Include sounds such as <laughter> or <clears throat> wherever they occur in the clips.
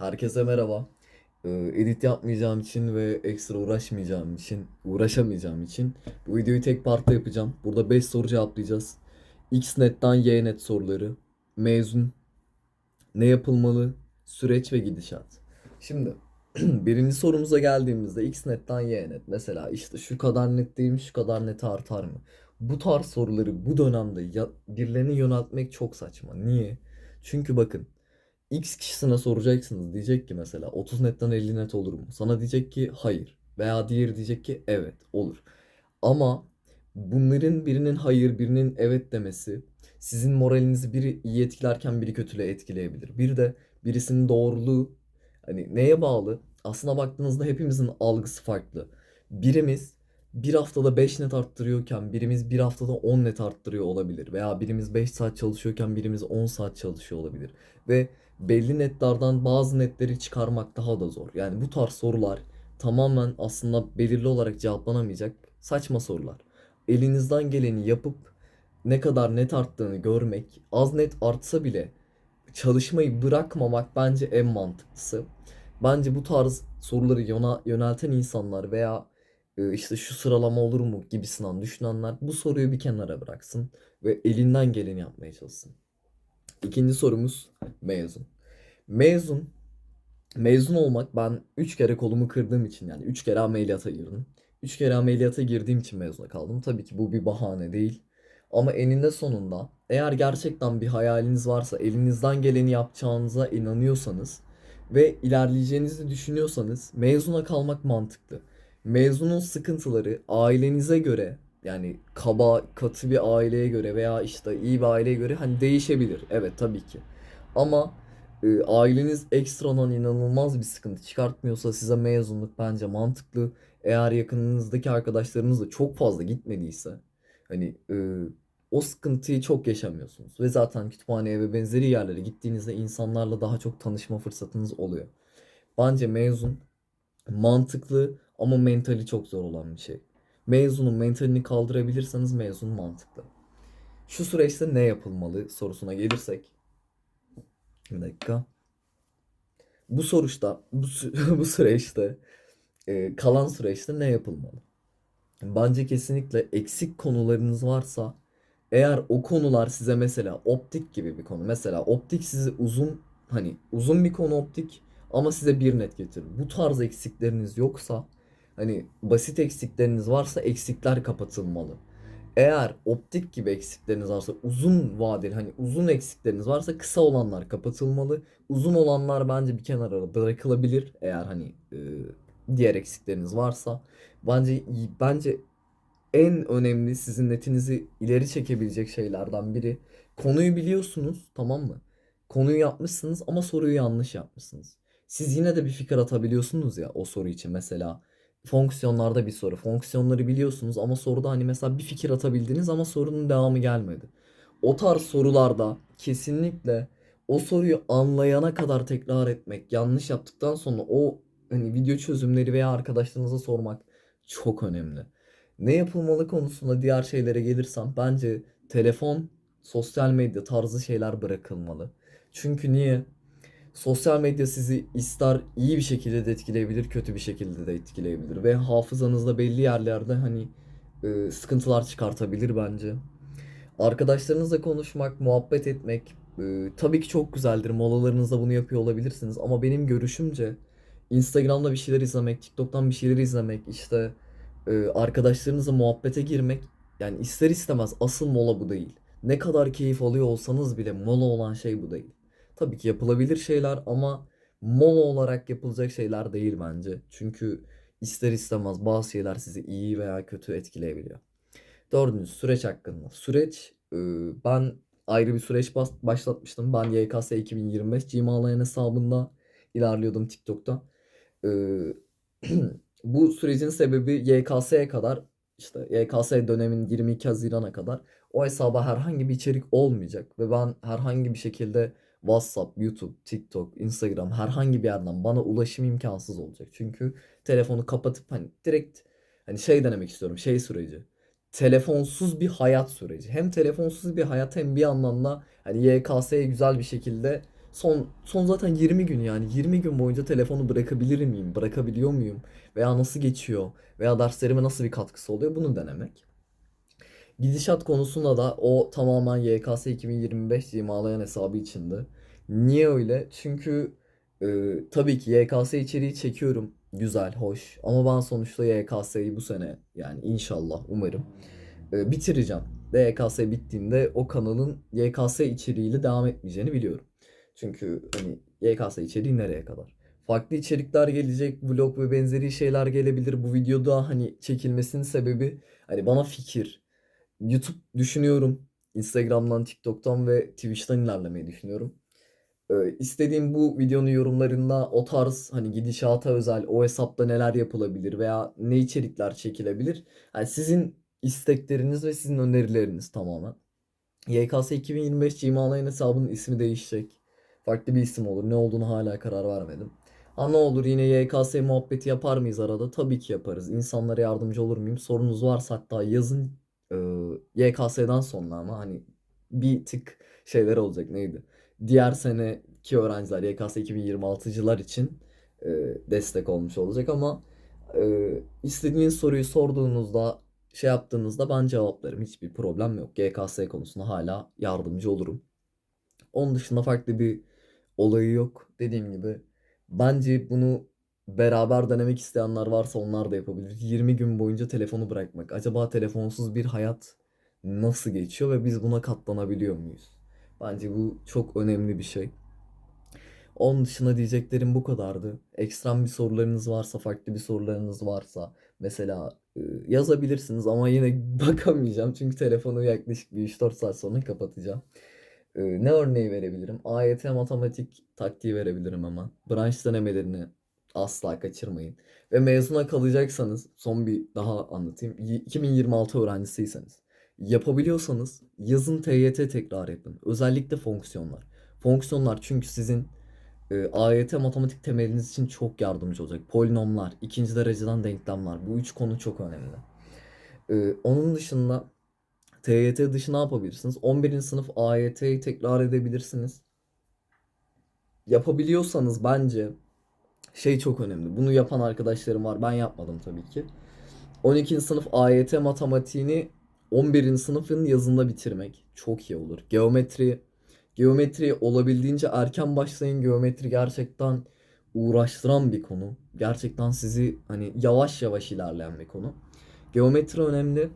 Herkese merhaba. Ee, edit yapmayacağım için ve ekstra uğraşmayacağım için, uğraşamayacağım için bu videoyu tek partta yapacağım. Burada 5 soru cevaplayacağız. Xnet'ten Ynet soruları, mezun, ne yapılmalı, süreç ve gidişat. Şimdi <clears throat> birinci sorumuza geldiğimizde Xnet'ten Ynet mesela işte şu kadar net değil mi, şu kadar net artar mı? Bu tarz soruları bu dönemde ya, yöneltmek çok saçma. Niye? Çünkü bakın X kişisine soracaksınız. Diyecek ki mesela 30 netten 50 net olur mu? Sana diyecek ki hayır. Veya diğeri diyecek ki evet olur. Ama bunların birinin hayır birinin evet demesi sizin moralinizi biri iyi etkilerken biri kötüle etkileyebilir. Bir de birisinin doğruluğu hani neye bağlı? Aslına baktığınızda hepimizin algısı farklı. Birimiz bir haftada 5 net arttırıyorken birimiz bir haftada 10 net arttırıyor olabilir. Veya birimiz 5 saat çalışıyorken birimiz 10 saat çalışıyor olabilir. Ve belli netlerden bazı netleri çıkarmak daha da zor. Yani bu tarz sorular tamamen aslında belirli olarak cevaplanamayacak saçma sorular. Elinizden geleni yapıp ne kadar net arttığını görmek, az net artsa bile çalışmayı bırakmamak bence en mantıklısı. Bence bu tarz soruları yona- yönelten insanlar veya işte şu sıralama olur mu gibisinden düşünenler bu soruyu bir kenara bıraksın ve elinden geleni yapmaya çalışsın. İkinci sorumuz mezun. Mezun mezun olmak ben 3 kere kolumu kırdığım için yani 3 kere ameliyata girdim. 3 kere ameliyata girdiğim için mezuna kaldım. Tabii ki bu bir bahane değil. Ama eninde sonunda eğer gerçekten bir hayaliniz varsa, elinizden geleni yapacağınıza inanıyorsanız ve ilerleyeceğinizi düşünüyorsanız mezuna kalmak mantıklı. Mezunun sıkıntıları ailenize göre yani kaba, katı bir aileye göre veya işte iyi bir aileye göre hani değişebilir. Evet tabii ki. Ama e, aileniz ekstradan inanılmaz bir sıkıntı çıkartmıyorsa size mezunluk bence mantıklı. Eğer yakınınızdaki arkadaşlarınız da çok fazla gitmediyse hani e, o sıkıntıyı çok yaşamıyorsunuz. Ve zaten kütüphaneye ve benzeri yerlere gittiğinizde insanlarla daha çok tanışma fırsatınız oluyor. Bence mezun mantıklı ama mentali çok zor olan bir şey. Mezunun mentalini kaldırabilirseniz mezun mantıklı. Şu süreçte ne yapılmalı sorusuna gelirsek. Bir dakika. Bu soruçta, bu, <laughs> bu süreçte, e, kalan süreçte ne yapılmalı? Bence kesinlikle eksik konularınız varsa, eğer o konular size mesela optik gibi bir konu, mesela optik sizi uzun, hani uzun bir konu optik ama size bir net getirir. Bu tarz eksikleriniz yoksa, hani basit eksikleriniz varsa eksikler kapatılmalı. Eğer optik gibi eksikleriniz varsa uzun vadeli hani uzun eksikleriniz varsa kısa olanlar kapatılmalı. Uzun olanlar bence bir kenara bırakılabilir eğer hani e, diğer eksikleriniz varsa. Bence bence en önemli sizin netinizi ileri çekebilecek şeylerden biri konuyu biliyorsunuz tamam mı? Konuyu yapmışsınız ama soruyu yanlış yapmışsınız. Siz yine de bir fikir atabiliyorsunuz ya o soru için mesela fonksiyonlarda bir soru. Fonksiyonları biliyorsunuz ama soruda hani mesela bir fikir atabildiniz ama sorunun devamı gelmedi. O tarz sorularda kesinlikle o soruyu anlayana kadar tekrar etmek, yanlış yaptıktan sonra o hani video çözümleri veya arkadaşlarınıza sormak çok önemli. Ne yapılmalı konusunda diğer şeylere gelirsem bence telefon, sosyal medya tarzı şeyler bırakılmalı. Çünkü niye? Sosyal medya sizi ister iyi bir şekilde de etkileyebilir, kötü bir şekilde de etkileyebilir ve hafızanızda belli yerlerde hani e, sıkıntılar çıkartabilir bence. Arkadaşlarınızla konuşmak, muhabbet etmek e, tabii ki çok güzeldir. Molalarınızda bunu yapıyor olabilirsiniz ama benim görüşümce Instagram'da bir şeyler izlemek, TikTok'tan bir şeyler izlemek, işte e, arkadaşlarınızla muhabbete girmek yani ister istemez asıl mola bu değil. Ne kadar keyif alıyor olsanız bile mola olan şey bu değil. Tabii ki yapılabilir şeyler ama mola olarak yapılacak şeyler değil bence. Çünkü ister istemez bazı şeyler sizi iyi veya kötü etkileyebiliyor. Dördüncü süreç hakkında. Süreç e, ben ayrı bir süreç başlatmıştım. Ben YKS 2025 Gmail hesabında ilerliyordum TikTok'ta. E, <clears throat> bu sürecin sebebi YKS'ye kadar işte YKS dönemin 22 Haziran'a kadar o hesaba herhangi bir içerik olmayacak ve ben herhangi bir şekilde WhatsApp, YouTube, TikTok, Instagram herhangi bir yerden bana ulaşım imkansız olacak. Çünkü telefonu kapatıp hani direkt hani şey denemek istiyorum şey süreci. Telefonsuz bir hayat süreci. Hem telefonsuz bir hayat hem bir yandan da hani YKS'ye güzel bir şekilde Son son zaten 20 gün yani 20 gün boyunca telefonu bırakabilir miyim? Bırakabiliyor muyum? Veya nasıl geçiyor? Veya derslerime nasıl bir katkısı oluyor? Bunu denemek. Gidişat konusunda da o tamamen YKS 2025 imalayan hesabı içindi. Niye öyle? Çünkü e, tabii ki YKS içeriği çekiyorum. Güzel, hoş. Ama ben sonuçta YKS'yi bu sene yani inşallah umarım e, bitireceğim. Ve YKS bittiğinde o kanalın YKS içeriğiyle devam etmeyeceğini biliyorum. Çünkü hani YKS içeriği nereye kadar? Farklı içerikler gelecek, vlog ve benzeri şeyler gelebilir. Bu videoda hani çekilmesinin sebebi hani bana fikir. YouTube düşünüyorum. Instagram'dan, TikTok'tan ve Twitch'ten ilerlemeyi düşünüyorum. Ee, istediğim bu videonun yorumlarında o tarz hani gidişata özel o hesapta neler yapılabilir veya ne içerikler çekilebilir. Yani sizin istekleriniz ve sizin önerileriniz tamamen. YKS 2025 Cimalayın hesabının ismi değişecek. Farklı bir isim olur. Ne olduğunu hala karar vermedim. Ha ne olur yine YKS muhabbeti yapar mıyız arada? Tabii ki yaparız. İnsanlara yardımcı olur muyum? Sorunuz varsa hatta yazın. Ee, YKS'den sonra ama hani bir tık şeyler olacak neydi? Diğer seneki öğrenciler YKS 2026'cılar için e, destek olmuş olacak ama e, istediğiniz soruyu sorduğunuzda şey yaptığınızda ben cevaplarım. Hiçbir problem yok. GKS konusunda hala yardımcı olurum. Onun dışında farklı bir olayı yok. Dediğim gibi bence bunu beraber denemek isteyenler varsa onlar da yapabilir. 20 gün boyunca telefonu bırakmak. Acaba telefonsuz bir hayat nasıl geçiyor ve biz buna katlanabiliyor muyuz? Bence bu çok önemli bir şey. Onun dışında diyeceklerim bu kadardı. Ekstrem bir sorularınız varsa, farklı bir sorularınız varsa mesela e, yazabilirsiniz ama yine <laughs> bakamayacağım. Çünkü telefonu yaklaşık bir 3-4 saat sonra kapatacağım. E, ne örneği verebilirim? AYT matematik taktiği verebilirim hemen. Branş denemelerini asla kaçırmayın. Ve mezuna kalacaksanız son bir daha anlatayım. Y- 2026 öğrencisiyseniz yapabiliyorsanız yazın TYT tekrar yapın. Özellikle fonksiyonlar. Fonksiyonlar çünkü sizin e, AYT matematik temeliniz için çok yardımcı olacak. Polinomlar, ikinci dereceden denklemler. Bu üç konu çok önemli. E, onun dışında TYT dışı ne yapabilirsiniz? 11. sınıf AYT'yi tekrar edebilirsiniz. Yapabiliyorsanız bence şey çok önemli. Bunu yapan arkadaşlarım var. Ben yapmadım tabii ki. 12. sınıf AYT matematiğini 11. sınıfın yazında bitirmek çok iyi olur. Geometri Geometri olabildiğince erken başlayın. Geometri gerçekten uğraştıran bir konu. Gerçekten sizi hani yavaş yavaş ilerleyen bir konu. Geometri önemli.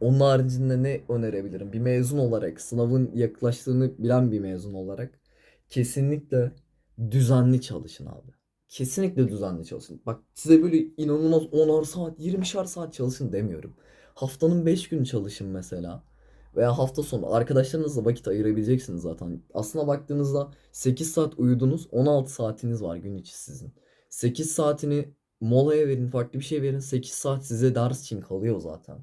Onun haricinde ne önerebilirim? Bir mezun olarak, sınavın yaklaştığını bilen bir mezun olarak kesinlikle düzenli çalışın abi. Kesinlikle düzenli çalışın. Bak size böyle inanılmaz 10'ar saat, 20'şer saat çalışın demiyorum. Haftanın 5 günü çalışın mesela. Veya hafta sonu arkadaşlarınızla vakit ayırabileceksiniz zaten. Aslına baktığınızda 8 saat uyudunuz, 16 saatiniz var gün içi sizin. 8 saatini molaya verin, farklı bir şey verin. 8 saat size ders için kalıyor zaten.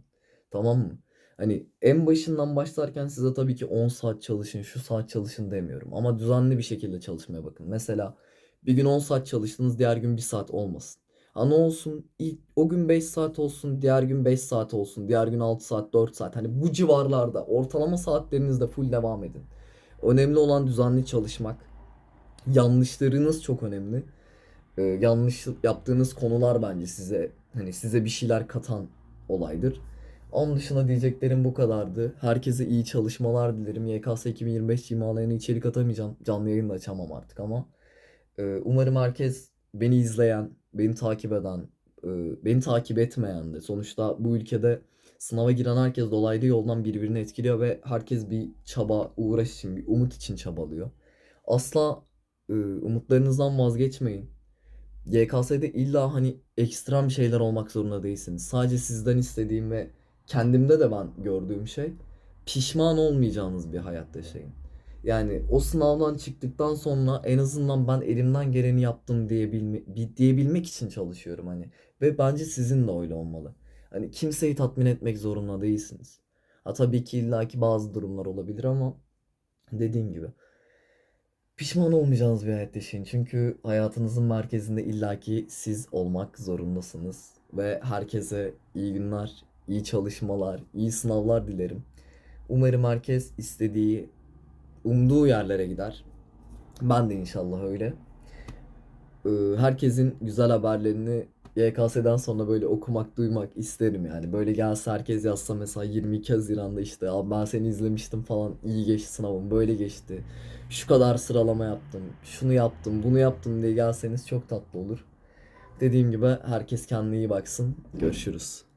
Tamam mı? Hani en başından başlarken size tabii ki 10 saat çalışın, şu saat çalışın demiyorum. Ama düzenli bir şekilde çalışmaya bakın. Mesela bir gün 10 saat çalıştınız, diğer gün 1 saat olmasın. Ha ne olsun? İlk, o gün 5 saat olsun, diğer gün 5 saat olsun, diğer gün 6 saat, 4 saat. Hani bu civarlarda ortalama saatlerinizde full devam edin. Önemli olan düzenli çalışmak. Yanlışlarınız çok önemli. Ee, yanlış yaptığınız konular bence size hani size bir şeyler katan olaydır. Onun dışında diyeceklerim bu kadardı. Herkese iyi çalışmalar dilerim. YKS 2025 cimalarına içerik atamayacağım. Canlı yayın da açamam artık ama. Ee, umarım herkes beni izleyen, beni takip eden, e, beni takip etmeyen de. Sonuçta bu ülkede sınava giren herkes dolaylı yoldan birbirini etkiliyor ve herkes bir çaba, uğraş için, bir umut için çabalıyor. Asla e, umutlarınızdan vazgeçmeyin. YKS'de illa hani ekstrem şeyler olmak zorunda değilsiniz. Sadece sizden istediğim ve kendimde de ben gördüğüm şey pişman olmayacağınız bir hayat yaşayın. Yani o sınavdan çıktıktan sonra en azından ben elimden geleni yaptım diyebilme, bi- diyebilmek için çalışıyorum hani. Ve bence sizin de öyle olmalı. Hani kimseyi tatmin etmek zorunda değilsiniz. Ha tabii ki illaki bazı durumlar olabilir ama dediğim gibi pişman olmayacağınız bir hayat yaşayın. Çünkü hayatınızın merkezinde illaki siz olmak zorundasınız. Ve herkese iyi günler, iyi çalışmalar, iyi sınavlar dilerim. Umarım herkes istediği umduğu yerlere gider. Ben de inşallah öyle. Ee, herkesin güzel haberlerini YKS'den sonra böyle okumak, duymak isterim yani. Böyle gelse herkes yazsa mesela 22 Haziran'da işte abi ben seni izlemiştim falan iyi geçti sınavım böyle geçti. Şu kadar sıralama yaptım, şunu yaptım, bunu yaptım diye gelseniz çok tatlı olur. Dediğim gibi herkes kendine iyi baksın. Görüşürüz.